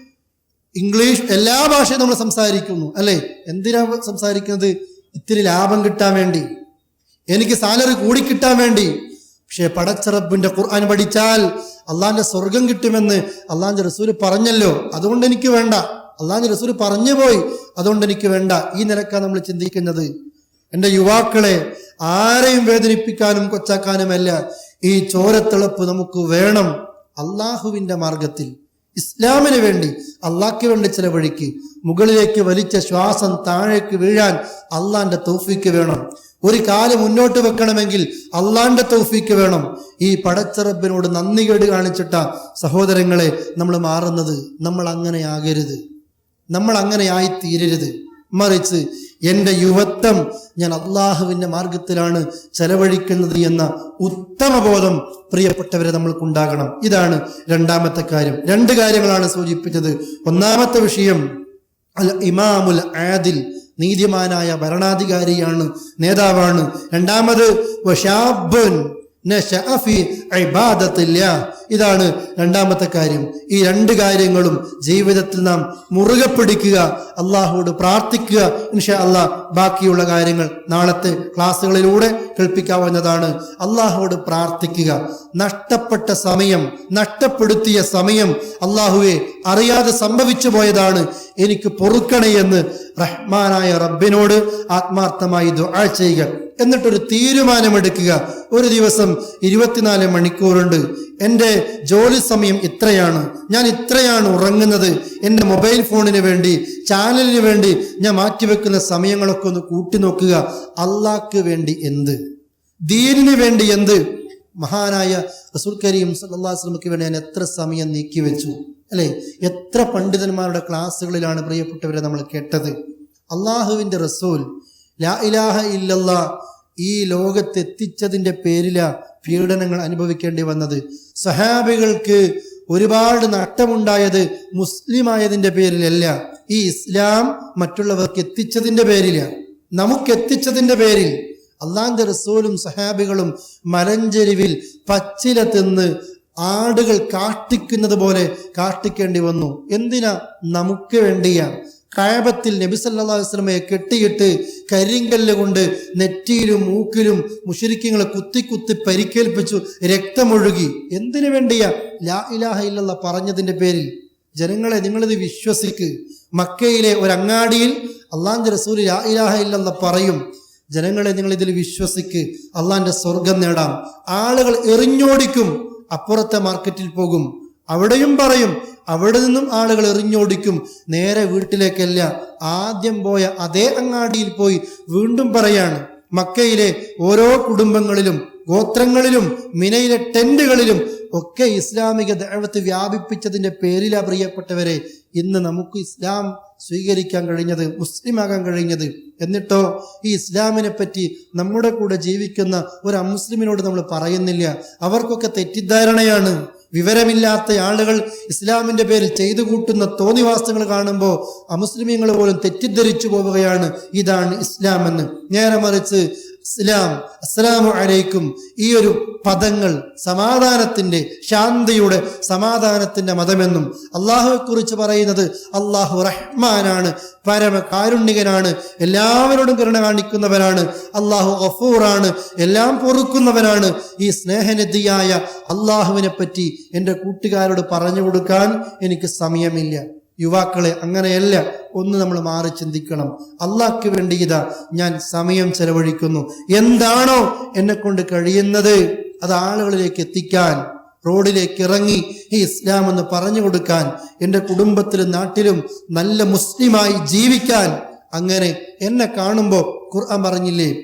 ഇംഗ്ലീഷ് എല്ലാ ഭാഷയും നമ്മൾ സംസാരിക്കുന്നു അല്ലേ? എന്തിനാ സംസാരിക്കുന്നത്? ഇത്തിരി ലാഭം കിട്ടാൻ വേണ്ടി. എനിക്ക് സാലറി കൂടി കിട്ടാൻ വേണ്ടി. പക്ഷേ പടച്ചറബിന്റെ ഖുർആൻ പഠിച്ചാൽ അള്ളാന്റെ സ്വർഗം കിട്ടുമെന്ന് അള്ളാന്റെ റസൂൽ പറഞ്ഞല്ലോ. അതുകൊണ്ട് എനിക്ക് വേണ്ട. അള്ളാന്റെ റസൂൽ പറഞ്ഞു പോയി. അതുകൊണ്ട് എനിക്ക് വേണ്ട. ഈ നിലക്കാണ് നമ്മൾ ചിന്തിക്കുന്നത്. എന്റെ യുവാക്കളെ ആരെയും വേദനിപ്പിക്കാനും കൊച്ചാക്കാനുമല്ല ഈ ചോരത്തിളപ്പ് നമുക്ക് വേണം അള്ളാഹുവിന്റെ മാർഗത്തിൽ. ഇസ്ലാമിന് വേണ്ടി അള്ളാഹ്ക്ക് വേണ്ടി ചിലവഴിക്ക് മുകളിലേക്ക് വലിച്ച ശ്വാസം താഴേക്ക് വീഴാൻ അള്ളാന്റെ തൗഫിക്ക് വേണം. ഒരു കാൽ മുന്നോട്ട് വെക്കണമെങ്കിൽ അള്ളാന്റെ തൗഫിക്ക് വേണം. ഈ പടച്ചറബിനോട് നന്ദി കേട് കാണിച്ചിട്ട സഹോദരങ്ങളെ നമ്മൾ മാറുന്നത് നമ്മൾ അങ്ങനെ ആകരുത്. നമ്മൾ അങ്ങനെ ആയി തീരരുത് മറിച്ച് എന്റെ യുവത്വം ഞാൻ അള്ളാഹുവിന്റെ മാർഗത്തിലാണ് ചെലവഴിക്കുന്നത് എന്ന ഉത്തമബോധം പ്രിയപ്പെട്ടവരെ നമ്മൾക്കുണ്ടാകണം. ഇതാണ് രണ്ടാമത്തെ കാര്യം. രണ്ട് കാര്യങ്ങളാണ് സൂചിപ്പിച്ചത്. ഒന്നാമത്തെ വിഷയം അൽ ഇമാമുൽ ആദിൽ നീതിമാനായ ഭരണാധികാരിയാണ് നേതാവാണ്. രണ്ടാമത്. ഇതാണ് രണ്ടാമത്തെ കാര്യം. ഈ രണ്ട് കാര്യങ്ങളും ജീവിതത്തിൽ നാം മുറുകെ പിടിക്കുക അള്ളാഹുവോട് പ്രാർത്ഥിക്കുക ഇൻഷാ അള്ളാഹ് ബാക്കിയുള്ള കാര്യങ്ങൾ നാളത്തെ ക്ലാസ്സുകളിലൂടെ കേൾപ്പിക്കാവുന്നതാണ്. അള്ളാഹുവോട് പ്രാർത്ഥിക്കുക. നഷ്ടപ്പെട്ട സമയം നഷ്ടപ്പെടുത്തിയ സമയം അള്ളാഹുവെ അറിയാതെ സംഭവിച്ചു പോയതാണ്. എനിക്ക് പൊറുക്കണേ എന്ന് റഹ്മാനായ റബ്ബിനോട് ആത്മാർത്ഥമായി ദുആ ചെയ്യുക. എന്നിട്ടൊരു തീരുമാനമെടുക്കുക. ഒരു ദിവസം ഇരുപത്തിനാല് മണിക്കൂറുണ്ട്. എന്റെ ജോലി സമയം ഇത്രയാണ്. ഞാൻ ഇത്രയാണ് ഉറങ്ങുന്നത്. എന്റെ മൊബൈൽ ഫോണിന് വേണ്ടി ചാനലിന് വേണ്ടി ഞാൻ മാറ്റിവെക്കുന്ന സമയങ്ങളൊക്കെ ഒന്ന് കൂട്ടി നോക്കുക അള്ളാഹ്ക്ക് വേണ്ടി എന്ത്? ദീനിന് വേണ്ടി എന്ത്? മഹാനായ റസൂൽ കരീം വസല്ലമയ്ക്ക് വേണ്ടി ഞാൻ എത്ര സമയം നീക്കി വെച്ചു അല്ലേ? എത്ര പണ്ഡിതന്മാരുടെ ക്ലാസ്സുകളിലാണ് പ്രിയപ്പെട്ടവരെ നമ്മൾ കേട്ടത്? അള്ളാഹുവിന്റെ റസൂൽ ലാ ഇലാഹ ഇല്ലല്ല ഈ ലോകത്തെത്തിച്ചതിന്റെ പേരിലാണ് പീഡനങ്ങൾ അനുഭവിക്കേണ്ടി വന്നത്. സഹാബികൾക്ക് ഒരുപാട് നഷ്ടമുണ്ടായത് മുസ്ലിമായതിന്റെ പേരിലല്ല. ഈ ഇസ്ലാം മറ്റുള്ളവർക്ക് എത്തിച്ചതിന്റെ പേരിലാണ് നമുക്ക് എത്തിച്ചതിന്റെ പേരിൽ അള്ളാന്റെ റസൂലും സഹാബികളും മലഞ്ചെരിവിൽ പച്ചില തിന്ന് ആടുകൾ കാഷ്ടിക്കുന്നത് പോലെ കാഷ്ടിക്കേണ്ടി വന്നു. എന്തിനാ? നമുക്ക് വേണ്ടിയാ. കഴബത്തിൽ നബി സല്ലല്ലാഹു അലൈഹി വസല്ലമയെ കെട്ടിയിട്ട് കരിങ്കല്ല് കൊണ്ട് നെറ്റിയിലും മൂക്കിലും മുഷരിക്കങ്ങളെ കുത്തി കുത്തി പരിക്കേൽപ്പിച്ചു രക്തമൊഴുകി. എന്തിനു വേണ്ടിയാ? ലാ ഇലാഹ ഇല്ലല്ല പറഞ്ഞതിന്റെ പേരിൽ. ജനങ്ങളെ നിങ്ങളിത് വിശ്വസിക്ക്. മക്കയിലെ ഒരു അങ്ങാടിയിൽ അള്ളാന്റെ റസൂൽ ലാ ഇലാഹ ഇല്ലല്ല പറയും ജനങ്ങളെ നിങ്ങൾ ഇതിൽ വിശ്വസിക്ക്. അള്ളാന്റെ സ്വർഗം നേടാം. ആളുകൾ എറിഞ്ഞോടിക്കും. അപ്പുറത്തെ മാർക്കറ്റിൽ പോകും. അവിടെയും പറയും അവിടെ നിന്നും ആളുകൾ എറിഞ്ഞോടിക്കും. നേരെ വീട്ടിലേക്കല്ല. ആദ്യം പോയ അതേ അങ്ങാടിയിൽ പോയി വീണ്ടും പറയാണ്. മക്കയിലെ ഓരോ കുടുംബങ്ങളിലും ഗോത്രങ്ങളിലും മിനയിലെ ടെന്റുകളിലും ഒക്കെ ഇസ്ലാമിക ദൈവത്ത് വ്യാപിപ്പിച്ചതിന്റെ പേരിലാ പ്രിയപ്പെട്ടവരെ ഇന്ന് നമുക്ക് ഇസ്ലാം സ്വീകരിക്കാൻ കഴിഞ്ഞത് മുസ്ലിമാകാൻ കഴിഞ്ഞത്. എന്നിട്ടോ ഈ ഇസ്ലാമിനെ പറ്റി നമ്മുടെ കൂടെ ജീവിക്കുന്ന ഒരു അമുസ്ലിമിനോട് നമ്മൾ പറയുന്നില്ല. അവർക്കൊക്കെ തെറ്റിദ്ധാരണയാണ്. വിവരമില്ലാത്ത ആളുകൾ ഇസ്ലാമിന്റെ പേരിൽ ചെയ്തു കൂട്ടുന്ന തോന്നിവാസങ്ങൾ കാണുമ്പോൾ അമുസ്ലിമീങ്ങൾ പോലും തെറ്റിദ്ധരിച്ചു പോവുകയാണ്. ഇതാണ് ഇസ്ലാം എന്ന് നേരെ മറിച്ച് ഇസ്ലാം. അസ്സലാമു അലൈക്കും. ഈ ഒരു പദങ്ങൾ സമാധാനത്തിന്റെ ശാന്തിയുടെ സമാധാനത്തിന്റെ മതമെന്നും അള്ളാഹുവെക്കുറിച്ച് പറയുന്നത് അള്ളാഹു റഹ്മാനാണ് പരമ കാരുണ്യകനാണ് എല്ലാവരോടും കരുണ കാണിക്കുന്നവനാണ് അള്ളാഹു ഗഫൂറാണ് എല്ലാം പൊറുക്കുന്നവനാണ്. ഈ സ്നേഹനിധിയായ അള്ളാഹുവിനെ പറ്റി എന്റെ കൂട്ടുകാരോട് പറഞ്ഞു കൊടുക്കാൻ എനിക്ക് സമയമില്ല. യുവാക്കളെ അങ്ങനെയല്ല ഒന്ന് നമ്മൾ മാറി ചിന്തിക്കണം. അള്ളാഹ്ക്ക് വേണ്ടി ഇതാ ഞാൻ സമയം ചെലവഴിക്കുന്നു. എന്താണോ എന്നെ കൊണ്ട് കഴിയുന്നത് അത് ആളുകളിലേക്ക് എത്തിക്കാൻ റോഡിലേക്ക് ഇറങ്ങി ഈ ഇസ്ലാം എന്ന് പറഞ്ഞു കൊടുക്കാൻ എന്റെ കുടുംബത്തിലും നാട്ടിലും നല്ല മുസ്ലിമായി ജീവിക്കാൻ അങ്ങനെ എന്നെ കാണുമ്പോൾ ഖുർആൻ പറഞ്ഞില്ലേ?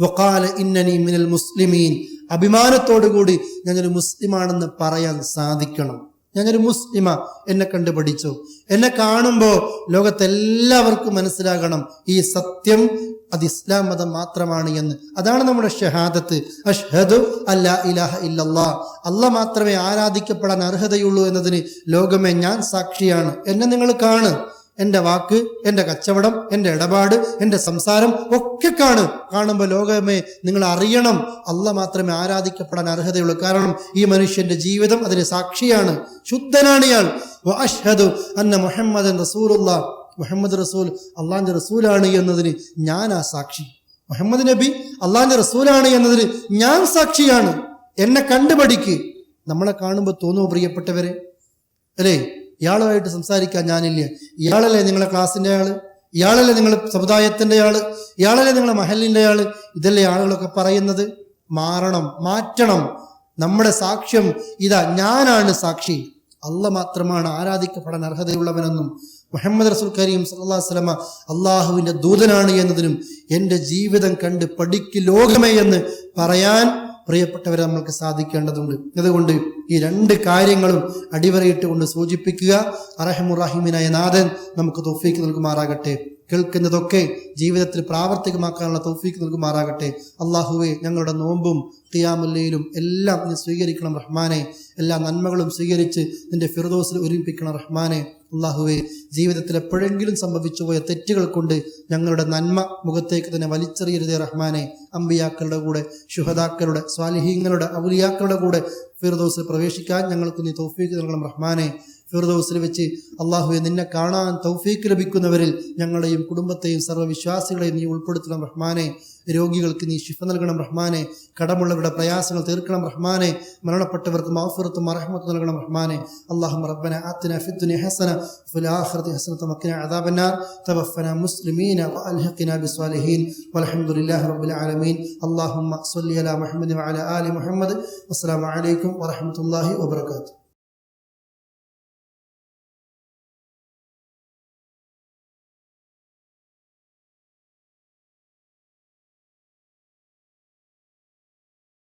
വക്കാല ഇന്നനി മിനൽ മുസ്ലിമീൻ. അഭിമാനത്തോടു കൂടി ഞാനൊരു മുസ്ലിമാണെന്ന് പറയാൻ സാധിക്കണം. ഞാനൊരു മുസ്ലിമ. എന്നെ കണ്ടു പഠിച്ചു എന്നെ കാണുമ്പോൾ ലോകത്തെല്ലാവർക്കും മനസ്സിലാകണം ഈ സത്യം അത് ഇസ്ലാം മതം മാത്രമാണ് എന്ന്. അതാണ് നമ്മുടെ ഷഹാദത്ത്. അഷ്ഹദു അല്ലാ ഇലാഹ ഇല്ലല്ലാ. അല്ല മാത്രമേ ആരാധിക്കപ്പെടാൻ അർഹതയുള്ളൂ എന്നതിന് ലോകമേ ഞാൻ സാക്ഷിയാണ്. എന്നെ നിങ്ങൾ കാണ്. എന്റെ വാക്ക് എന്റെ കച്ചവടം എന്റെ ഇടപാട് എന്റെ സംസാരം ഒക്കെ കാണും. കാണുമ്പോൾ ലോകമേ നിങ്ങൾ അറിയണം. അല്ല മാത്രമേ ആരാധിക്കപ്പെടാൻ അർഹതയുള്ളൂ. കാരണം ഈ മനുഷ്യന്റെ ജീവിതം അതിന് സാക്ഷിയാണ്. ശുദ്ധനാണ് ഇയാൾ. അഷ്ഹദു അന്ന മുഹമ്മദ് റസൂലുള്ള. മുഹമ്മദ് റസൂൽ അള്ളാന്റെ റസൂലാണ് എന്നതിന് ഞാൻ ആ സാക്ഷി. മുഹമ്മദ് നബി അള്ളാന്റെ റസൂലാണ് എന്നതിന് ഞാൻ സാക്ഷിയാണ്. എന്നെ കണ്ടുപഠിക്ക്. നമ്മളെ കാണുമ്പോൾ തോന്നുമോ പ്രിയപ്പെട്ടവരെ. അല്ലേ? ഇയാളുമായിട്ട് സംസാരിക്കാൻ ഞാനില്ല. ഇയാളല്ലേ നിങ്ങളെ ക്ലാസ്സിന്റെ ആൾ ഇയാളല്ലേ നിങ്ങളെ സമുദായത്തിന്റെ ആൾ ഇയാളല്ലേ നിങ്ങളെ മഹലിന്റെ ആൾ ഇതല്ലേ ആളുകളൊക്കെ പറയുന്നത്? മാറണം മാറ്റണം. നമ്മുടെ സാക്ഷ്യം ഇതാ ഞാനാണ് സാക്ഷി. അല്ല മാത്രമാണ് ആരാധിക്കപ്പെടാൻ അർഹതയുള്ളവനെന്നും മുഹമ്മദ് റസൂൽ കരീം സല്ലാ സ്വലമ അള്ളാഹുവിന്റെ ദൂതനാണ് എന്നതിനും എന്റെ ജീവിതം കണ്ട് പഠിക്ക് ലോകമേ എന്ന് പറയാൻ പ്രിയപ്പെട്ടവരെ നമ്മൾക്ക് സാധിക്കേണ്ടതുണ്ട്. അതുകൊണ്ട് ഈ രണ്ട് കാര്യങ്ങളും അടിവരയിട്ട് കൊണ്ട് സൂചിപ്പിക്കുക. അറഹമുറാഹിമിനായ നാഥൻ നമുക്ക് തൊഫീക്ക് നൽകുമാറാകട്ടെ. കേൾക്കുന്നതൊക്കെ ജീവിതത്തിൽ പ്രാവർത്തികമാക്കാനുള്ള തൗഫീക്ക് നൽകുമാറാകട്ടെ. അള്ളാഹുവെ ഞങ്ങളുടെ നോമ്പും ഖിയാമുല്ലയിലും എല്ലാം നീ സ്വീകരിക്കണം റഹ്മാനെ. എല്ലാ നന്മകളും സ്വീകരിച്ച് നിന്റെ ഫിറദോസിൽ ഒരുമിപ്പിക്കണം റഹ്മാനെ. അള്ളാഹുവെ ജീവിതത്തിൽ എപ്പോഴെങ്കിലും സംഭവിച്ചു പോയ തെറ്റുകൾ കൊണ്ട് ഞങ്ങളുടെ നന്മ മുഖത്തേക്ക് തന്നെ വലിച്ചെറിയരുതേ റഹ്മാനെ. അമ്പിയാക്കളുടെ കൂടെ ശുഹദാക്കളുടെ സ്വാലിഹീങ്ങളുടെ ഔലിയാക്കളുടെ കൂടെ ഫിറദോസിൽ പ്രവേശിക്കാൻ ഞങ്ങൾക്ക് നീ തോഫീക്ക് നൽകണം റഹ്മാനെ. ഫിറദോസിൽ വെച്ച് അള്ളാഹുവെ നിന്നെ കാണാൻ തൗഫീക്ക് ലഭിക്കുന്നവരിൽ ഞങ്ങളെയും കുടുംബത്തെയും സർവവിശ്വാസികളെയും നീ ഉൾപ്പെടുത്തണം റഹ്മാനെ. രോഗികൾക്ക് നീ ശിഫ നൽകണം റഹ്മാനെ. കടമുള്ളവരുടെ പ്രയാസങ്ങൾ തീർക്കണം റഹ്മാനെ. മരണപ്പെട്ടവർക്ക് മാഫുറത്തും മറഹമത്ത് നൽകണം റഹ്മാനെ. അള്ളാഹു റബ്ബന ആത്തിന ഫിദ്ദുനിയ ഹസന ഫിൽ ആഖിറതി ഹസനത വഖിന അദാബന്നാർ. തവഫന മുസ്ലിമീന വഅൽഹിഖ്ന ബിസ്വാലിഹീൻ. വൽഹംദുലില്ലാഹി റബ്ബിൽ ആലമീൻ. അല്ലാഹുമ്മ സ്വല്ലി അലാ മുഹമ്മദ് വഅലാ ആലി മുഹമ്മദ്. അസ്സലാമു അലൈക്കും വറഹ്മത്തുള്ളാഹി വബറകാതുഹു.